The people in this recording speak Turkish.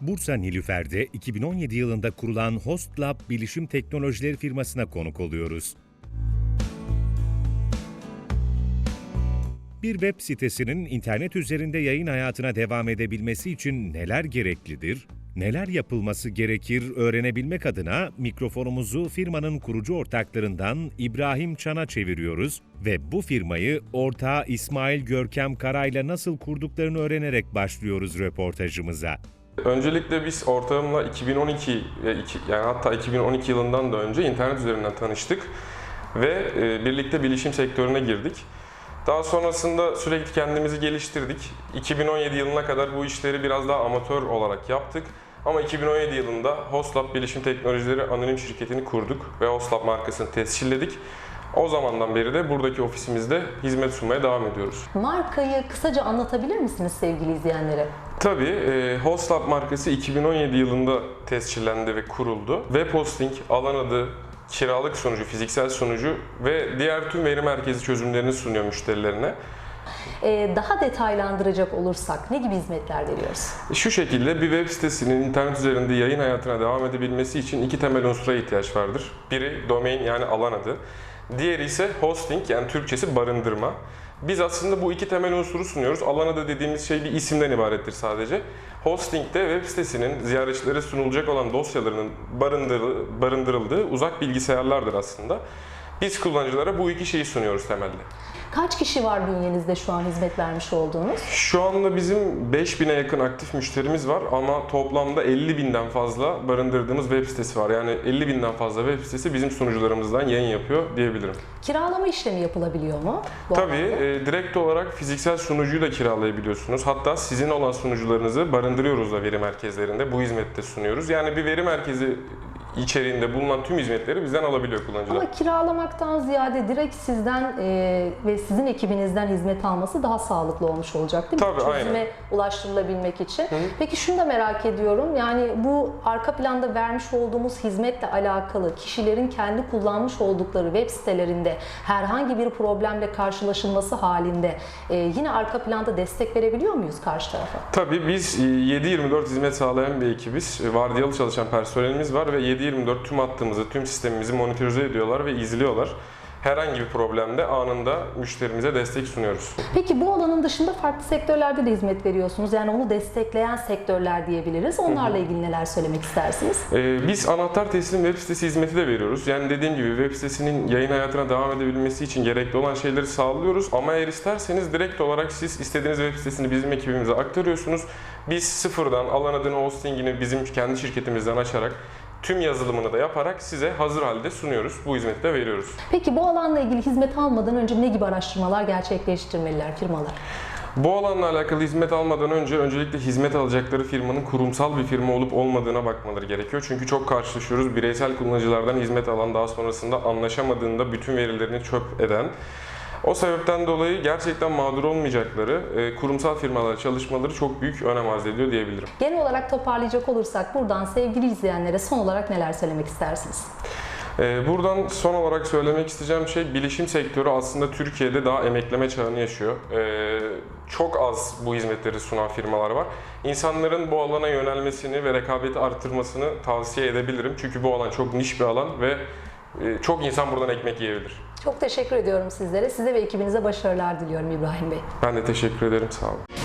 Bursa Nilüfer'de 2017 yılında kurulan HostLab bilişim teknolojileri firmasına konuk oluyoruz. Bir web sitesinin internet üzerinde yayın hayatına devam edebilmesi için neler gereklidir? Neler yapılması gerekir öğrenebilmek adına mikrofonumuzu firmanın kurucu ortaklarından İbrahim Çan'a çeviriyoruz ve bu firmayı ortağı İsmail Görkem Karay'la nasıl kurduklarını öğrenerek başlıyoruz röportajımıza. Öncelikle biz ortağımla 2012 e, yani hatta 2012 yılından da önce internet üzerinden tanıştık ve e, birlikte bilişim sektörüne girdik. Daha sonrasında sürekli kendimizi geliştirdik. 2017 yılına kadar bu işleri biraz daha amatör olarak yaptık. Ama 2017 yılında HostLab Bilişim Teknolojileri Anonim Şirketi'ni kurduk ve HostLab markasını tescilledik. O zamandan beri de buradaki ofisimizde hizmet sunmaya devam ediyoruz. Markayı kısaca anlatabilir misiniz sevgili izleyenlere? Tabii e, markası 2017 yılında tescillendi ve kuruldu. Web hosting, alan adı, kiralık sunucu, fiziksel sunucu ve diğer tüm veri merkezi çözümlerini sunuyor müşterilerine. Ee, daha detaylandıracak olursak ne gibi hizmetler veriyoruz? Şu şekilde bir web sitesinin internet üzerinde yayın hayatına devam edebilmesi için iki temel unsura ihtiyaç vardır. Biri domain yani alan adı. Diğeri ise hosting yani Türkçesi barındırma. Biz aslında bu iki temel unsuru sunuyoruz. Alan adı dediğimiz şey bir isimden ibarettir sadece. Hosting de web sitesinin ziyaretçilere sunulacak olan dosyalarının barındırı- barındırıldığı uzak bilgisayarlardır aslında. Biz kullanıcılara bu iki şeyi sunuyoruz temelde. Kaç kişi var bünyenizde şu an hizmet vermiş olduğunuz? Şu anda bizim 5000'e yakın aktif müşterimiz var ama toplamda 50 binden fazla barındırdığımız web sitesi var. Yani 50 binden fazla web sitesi bizim sunucularımızdan yayın yapıyor diyebilirim. Kiralama işlemi yapılabiliyor mu? bu Tabii e, direkt olarak fiziksel sunucuyu da kiralayabiliyorsunuz. Hatta sizin olan sunucularınızı barındırıyoruz da veri merkezlerinde. Bu hizmette sunuyoruz. Yani bir veri merkezi içeriğinde bulunan tüm hizmetleri bizden alabiliyor kullanıcılar. Ama kiralamaktan ziyade direkt sizden e, ve sizin ekibinizden hizmet alması daha sağlıklı olmuş olacak değil mi? Tabii, Çözüme aynen. ulaştırılabilmek için. Peki şunu da merak ediyorum. Yani bu arka planda vermiş olduğumuz hizmetle alakalı kişilerin kendi kullanmış oldukları web sitelerinde herhangi bir problemle karşılaşılması halinde e, yine arka planda destek verebiliyor muyuz karşı tarafa? Tabii biz e, 7-24 hizmet sağlayan bir ekibiz. E, Vardiyalı çalışan personelimiz var ve 7-24 tüm hattımızı, tüm sistemimizi monitörize ediyorlar ve izliyorlar. Herhangi bir problemde anında müşterimize destek sunuyoruz. Peki bu alanın dışında farklı sektörlerde de hizmet veriyorsunuz. Yani onu destekleyen sektörler diyebiliriz. Onlarla ilgili neler söylemek istersiniz? Ee, biz anahtar teslim web sitesi hizmeti de veriyoruz. Yani dediğim gibi web sitesinin yayın hayatına devam edebilmesi için gerekli olan şeyleri sağlıyoruz. Ama eğer isterseniz direkt olarak siz istediğiniz web sitesini bizim ekibimize aktarıyorsunuz. Biz sıfırdan alan adını, hostingini bizim kendi şirketimizden açarak tüm yazılımını da yaparak size hazır halde sunuyoruz. Bu hizmeti de veriyoruz. Peki bu alanla ilgili hizmet almadan önce ne gibi araştırmalar gerçekleştirmeliler firmalar? Bu alanla alakalı hizmet almadan önce öncelikle hizmet alacakları firmanın kurumsal bir firma olup olmadığına bakmaları gerekiyor. Çünkü çok karşılaşıyoruz. Bireysel kullanıcılardan hizmet alan daha sonrasında anlaşamadığında bütün verilerini çöp eden o sebepten dolayı gerçekten mağdur olmayacakları e, kurumsal firmalar çalışmaları çok büyük önem arz ediyor diyebilirim. Genel olarak toparlayacak olursak buradan sevgili izleyenlere son olarak neler söylemek istersiniz? Ee, Buradan son olarak söylemek isteyeceğim şey bilişim sektörü aslında Türkiye'de daha emekleme çağını yaşıyor. Ee, Çok az bu hizmetleri sunan firmalar var. İnsanların bu alana yönelmesini ve rekabeti arttırmasını tavsiye edebilirim. Çünkü bu alan çok niş bir alan ve e, çok insan buradan ekmek yiyebilir. Çok teşekkür ediyorum sizlere. Size ve ekibinize başarılar diliyorum İbrahim Bey. Ben de teşekkür ederim. Sağ olun.